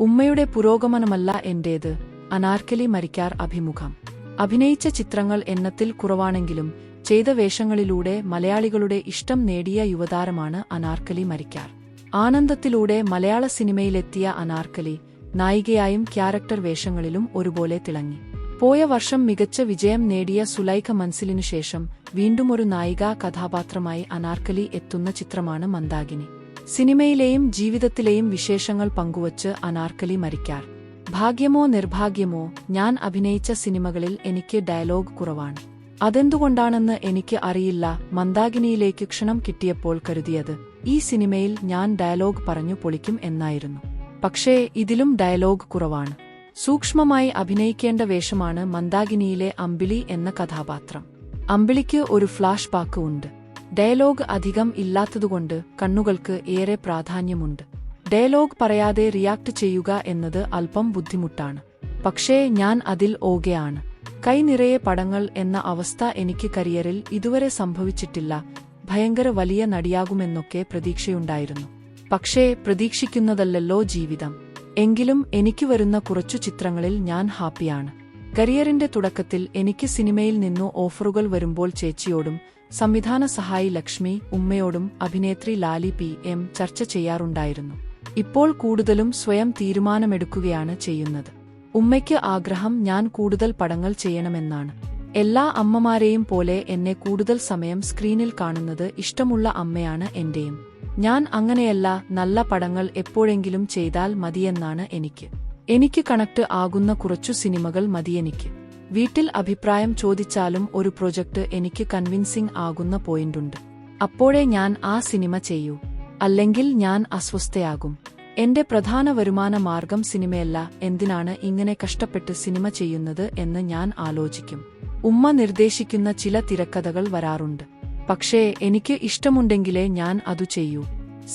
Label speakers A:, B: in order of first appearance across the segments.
A: ഉമ്മയുടെ പുരോഗമനമല്ല എന്റേത് അനാർക്കലി മരിക്കാർ അഭിമുഖം. അഭിനയിച്ച ചിത്രങ്ങൾ എണ്ണത്തിൽ കുറവാണെങ്കിലും ചെയ്ത വേഷങ്ങളിലൂടെ മലയാളികളുടെ ഇഷ്ടം നേടിയ യുവതാരമാണ് അനാർക്കലി മരിക്കാർ. ആനന്ദത്തിലൂടെ മലയാള സിനിമയിലെത്തിയ അനാർക്കലി നായികയായും ക്യാരക്ടർ വേഷങ്ങളിലും ഒരുപോലെ തിളങ്ങി. പോയ വർഷം മികച്ച വിജയം നേടിയ സുലൈഖ മൻസിലിനുശേഷം വീണ്ടുമൊരു നായികാ കഥാപാത്രമായി അനാർക്കലി എത്തുന്ന ചിത്രമാണ് മന്ദാകിനി. സിനിമയിലെയും ജീവിതത്തിലെയും വിശേഷങ്ങൾ പങ്കുവച്ച് അനാർക്കലി മരിക്കാർ. ഭാഗ്യമോ നിർഭാഗ്യമോ ഞാൻ അഭിനയിച്ച സിനിമകളിൽ എനിക്ക് ഡയലോഗ് കുറവാണ്. അതെന്തുകൊണ്ടാണെന്ന് എനിക്ക് അറിയില്ല മന്ദാകിനിയിലേക്ക് ക്ഷണം കിട്ടിയപ്പോൾ കരുതിയത്. ഈ സിനിമയിൽ ഞാൻ ഡയലോഗ് പറഞ്ഞു പൊളിക്കും എന്നായിരുന്നു. പക്ഷേ ഇതിലും ഡയലോഗ് കുറവാണ്. സൂക്ഷ്മമായി അഭിനയിക്കേണ്ട വേഷമാണ് മന്ദാകിനിയിലെ അമ്പിളി എന്ന കഥാപാത്രം. അമ്പിളിക്ക് ഒരു ഫ്ലാഷ് ബാക്ക് ഉണ്ട്. ഡയലോഗ് അധികം ഇല്ലാത്തതുകൊണ്ട് കണ്ണുകൾക്ക് ഏറെ പ്രാധാന്യമുണ്ട്. ഡയലോഗ് പറയാതെ റിയാക്ട് ചെയ്യുക എന്നത് അല്പം ബുദ്ധിമുട്ടാണ്. പക്ഷേ ഞാൻ അതിൽ ഓകെയാണ്. കൈനിറയെ പടങ്ങൾ എന്ന അവസ്ഥ എനിക്ക് കരിയറിൽ ഇതുവരെ സംഭവിച്ചിട്ടില്ല. ഭയങ്കര വലിയ നടിയാകുമെന്നൊക്കെ പ്രതീക്ഷയുണ്ടായിരുന്നു. പക്ഷേ പ്രതീക്ഷിക്കുന്നതല്ലല്ലോ ജീവിതം. എങ്കിലും എനിക്ക് വരുന്ന കുറച്ചു ചിത്രങ്ങളിൽ ഞാൻ ഹാപ്പിയാണ്. കരിയറിന്റെ തുടക്കത്തിൽ എനിക്ക് സിനിമയിൽ നിന്നു ഓഫറുകൾ വരുമ്പോൾ ചേച്ചിയോടും സംവിധാന സഹായി ലക്ഷ്മി ഉമ്മയോടും അഭിനേത്രി ലാലി പി എം ചർച്ച ചെയ്യാറുണ്ടായിരുന്നു. ഇപ്പോൾ കൂടുതലും സ്വയം തീരുമാനമെടുക്കുകയാണ് ചെയ്യുന്നത്. ഉമ്മയ്ക്ക് ആഗ്രഹം ഞാൻ കൂടുതൽ പടങ്ങൾ ചെയ്യണമെന്നാണ്. എല്ലാ അമ്മമാരെയും പോലെ എന്നെ കൂടുതൽ സമയം സ്ക്രീനിൽ കാണുന്നത് ഇഷ്ടമുള്ള അമ്മയാണ് എന്റെയും. ഞാൻ അങ്ങനെയല്ല നല്ല പടങ്ങൾ എപ്പോഴെങ്കിലും ചെയ്താൽ മതിയെന്നാണ് എനിക്ക്. എനിക്ക് കണക്ട് ആകുന്ന കുറച്ചു സിനിമകൾ മതിയെനിക്ക് വീട്ടിൽ അഭിപ്രായം ചോദിച്ചാലും ഒരു പ്രൊജക്ട് എനിക്ക് കൺവിൻസിംഗ് ആകുന്ന പോയിന്റുണ്ട്. അപ്പോഴേ ഞാൻ ആ സിനിമ ചെയ്യൂ. അല്ലെങ്കിൽ ഞാൻ അസ്വസ്ഥയാകും. എന്റെ പ്രധാന വരുമാന മാർഗം സിനിമയല്ല എന്തിനാണ് ഇങ്ങനെ കഷ്ടപ്പെട്ട് സിനിമ ചെയ്യുന്നത് എന്ന് ഞാൻ ആലോചിക്കും. ഉമ്മ നിർദ്ദേശിക്കുന്ന ചില തിരക്കഥകൾ വരാറുണ്ട്. പക്ഷേ എനിക്ക് ഇഷ്ടമുണ്ടെങ്കിലേ ഞാൻ അതു ചെയ്യൂ.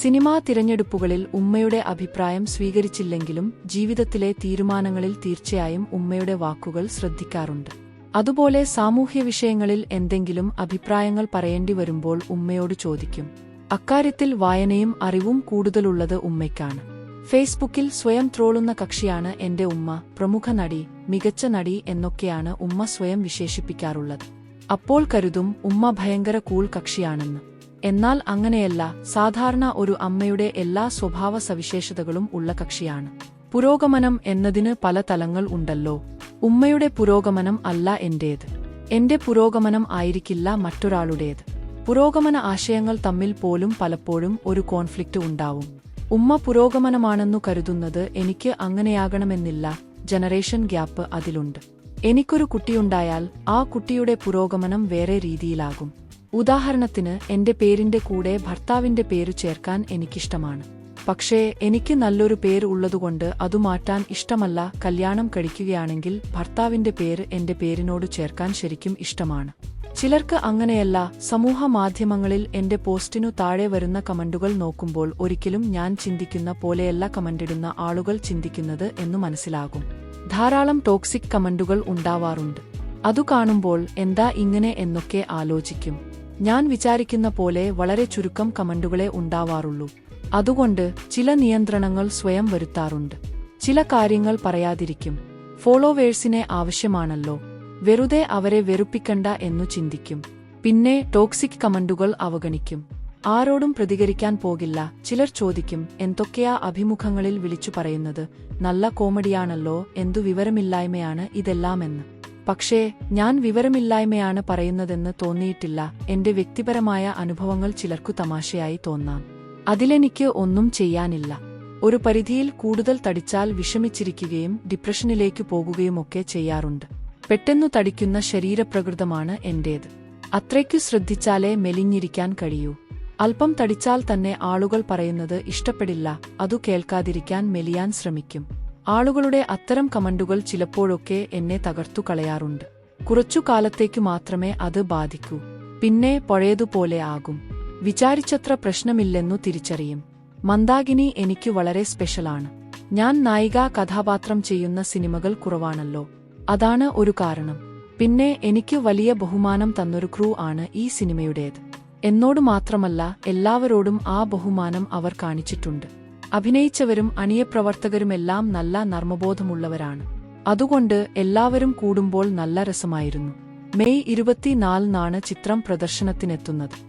A: സിനിമാ തിരഞ്ഞെടുപ്പുകളിൽ ഉമ്മയുടെ അഭിപ്രായം സ്വീകരിച്ചില്ലെങ്കിലും ജീവിതത്തിലെ തീരുമാനങ്ങളിൽ തീർച്ചയായും ഉമ്മയുടെ വാക്കുകൾ ശ്രദ്ധിക്കാറുണ്ട്. അതുപോലെ സാമൂഹ്യ വിഷയങ്ങളിൽ എന്തെങ്കിലും അഭിപ്രായങ്ങൾ പറയേണ്ടി വരുമ്പോൾ ഉമ്മയോട് ചോദിക്കും. അക്കാര്യത്തിൽ വായനയും അറിവും കൂടുതലുള്ളത് ഉമ്മയ്ക്കാണ്. ഫേസ്ബുക്കിൽ സ്വയം ട്രോളുന്ന കക്ഷിയാണ് എന്റെ ഉമ്മ പ്രമുഖ നടി മികച്ച നടി എന്നൊക്കെയാണ് ഉമ്മ സ്വയം വിശേഷിപ്പിക്കാറുള്ളത്. അപ്പോൾ കരുതും ഉമ്മ ഭയങ്കര കൂൾ കക്ഷിയാണെന്ന്. എന്നാൽ അങ്ങനെയല്ല സാധാരണ ഒരു അമ്മയുടെ എല്ലാ സ്വഭാവ സവിശേഷതകളും ഉള്ള കക്ഷിയാണ്. പുരോഗമനം എന്നതിന് പല തലങ്ങൾ ഉണ്ടല്ലോ. ഉമ്മയുടെ പുരോഗമനം അല്ല എന്റേത്. എന്റെ പുരോഗമനം ആയിരിക്കില്ല മറ്റൊരാളുടേത്. പുരോഗമന ആശയങ്ങൾ തമ്മിൽ പോലും പലപ്പോഴും ഒരു കോൺഫ്ലിക്റ്റ് ഉണ്ടാവും. ഉമ്മ പുരോഗമനമാണെന്നു കരുതുന്നത് എനിക്ക് അങ്ങനെയാകണമെന്നില്ല ജനറേഷൻ ഗ്യാപ്പ് അതിലുണ്ട്. എനിക്കൊരു കുട്ടിയുണ്ടായാൽ ആ കുട്ടിയുടെ പുരോഗമനം വേറെ രീതിയിലാകും. ഉദാഹരണത്തിന് എന്റെ പേരിന്റെ കൂടെ ഭർത്താവിന്റെ പേര് ചേർക്കാൻ എനിക്കിഷ്ടമാണ്. പക്ഷേ എനിക്ക് നല്ലൊരു പേര് ഉള്ളതുകൊണ്ട് അതു മാറ്റാൻ ഇഷ്ടമല്ല. കല്യാണം കഴിക്കുകയാണെങ്കിൽ ഭർത്താവിന്റെ പേര് എന്റെ പേരിനോട് ചേർക്കാൻ ശരിക്കും ഇഷ്ടമാണ്. ചിലർക്ക് അങ്ങനെയല്ല. സമൂഹ മാധ്യമങ്ങളിൽ എന്റെ പോസ്റ്റിനു താഴെ വരുന്ന കമന്റുകൾ നോക്കുമ്പോൾ ഒരിക്കലും ഞാൻ ചിന്തിക്കുന്ന പോലെയല്ല കമന്റിടുന്ന ആളുകൾ ചിന്തിക്കുന്നത് എന്നു മനസ്സിലാകും. ധാരാളം ടോക്സിക് കമന്റുകൾ ഉണ്ടാവാറുണ്ട്. അതു കാണുമ്പോൾ എന്താ ഇങ്ങനെ എന്നൊക്കെ ആലോചിക്കും. ഞാൻ വിചാരിക്കുന്ന പോലെ വളരെ ചുരുക്കം കമന്റുകളെ ഉണ്ടാവാറുള്ളൂ. അതുകൊണ്ട് ചില നിയന്ത്രണങ്ങൾ സ്വയം വരുത്താറുണ്ട്. ചില കാര്യങ്ങൾ പറയാതിരിക്കും. ഫോളോവേഴ്സിനെ ആവശ്യമാണല്ലോ. വെറുതെ അവരെ വെറുപ്പിക്കണ്ട എന്നു ചിന്തിക്കും. പിന്നെ ടോക്സിക് കമന്റുകൾ അവഗണിക്കും. ആരോടും പ്രതികരിക്കാൻ പോകില്ല. ചിലർ ചോദിക്കും എന്തൊക്കെയാ അഭിമുഖങ്ങളിൽ വിളിച്ചു പറയുന്നത്? നല്ല കോമഡിയാണല്ലോ. എന്തു വിവരമില്ലായ്മയാണ് ഇതെല്ലാമെന്ന്. പക്ഷേ ഞാൻ വിവരമില്ലായ്മയാണ് പറയുന്നതെന്ന് തോന്നിയിട്ടില്ല. എന്റെ വ്യക്തിപരമായ അനുഭവങ്ങൾ ചിലർക്കു തമാശയായി തോന്നാം. അതിലെനിക്ക് ഒന്നും ചെയ്യാനില്ല. ഒരു പരിധിയിൽ കൂടുതൽ തടിച്ചാൽ വിഷമിച്ചിരിക്കുകയും ഡിപ്രഷനിലേക്ക് പോകുകയുമൊക്കെ ചെയ്യാറുണ്ട്. പെട്ടെന്നു തടിക്കുന്ന ശരീരപ്രകൃതമാണ് എന്റേത്. അത്രയ്ക്കു ശ്രദ്ധിച്ചാലേ മെലിഞ്ഞിരിക്കാൻ കഴിയൂ. അല്പം തടിച്ചാൽ തന്നെ ആളുകൾ പറയുന്നത് ഇഷ്ടപ്പെടില്ല. അതു കേൾക്കാതിരിക്കാൻ മെലിയാൻ ശ്രമിക്കും. ആളുകളുടെ അത്തരം കമന്റുകൾ ചിലപ്പോഴൊക്കെ എന്നെ തകർത്തു കളയാറുണ്ട്. കുറച്ചു കാലത്തേക്കു മാത്രമേ അത് ബാധിക്കൂ. പിന്നെ പഴയതുപോലെ ആകും. വിചാരിച്ചത്ര പ്രശ്നമില്ലെന്നു തിരിച്ചറിയും. മന്ദാകിനി എനിക്ക് വളരെ സ്പെഷ്യലാണ്. ഞാൻ നായിക കഥാപാത്രം ചെയ്യുന്ന സിനിമകൾ കുറവാണല്ലോ. അതാണ് ഒരു കാരണം. പിന്നെ എനിക്ക് വലിയ ബഹുമാനം തന്നൊരു ക്രൂ ആണ് ഈ സിനിമയുടേത്. എന്നോട് മാത്രമല്ല എല്ലാവരോടും ആ ബഹുമാനം അവർ കാണിച്ചിട്ടുണ്ട്. അഭിനയിച്ചവരും അണിയപ്രവർത്തകരുമെല്ലാം നല്ല നർമ്മബോധമുള്ളവരാണ്. അതുകൊണ്ട് എല്ലാവരും കൂടുമ്പോൾ നല്ല രസമായിരുന്നു. മെയ് ഇരുപത്തിനാലിനാണ് ചിത്രം പ്രദർശനത്തിനെത്തുന്നത്.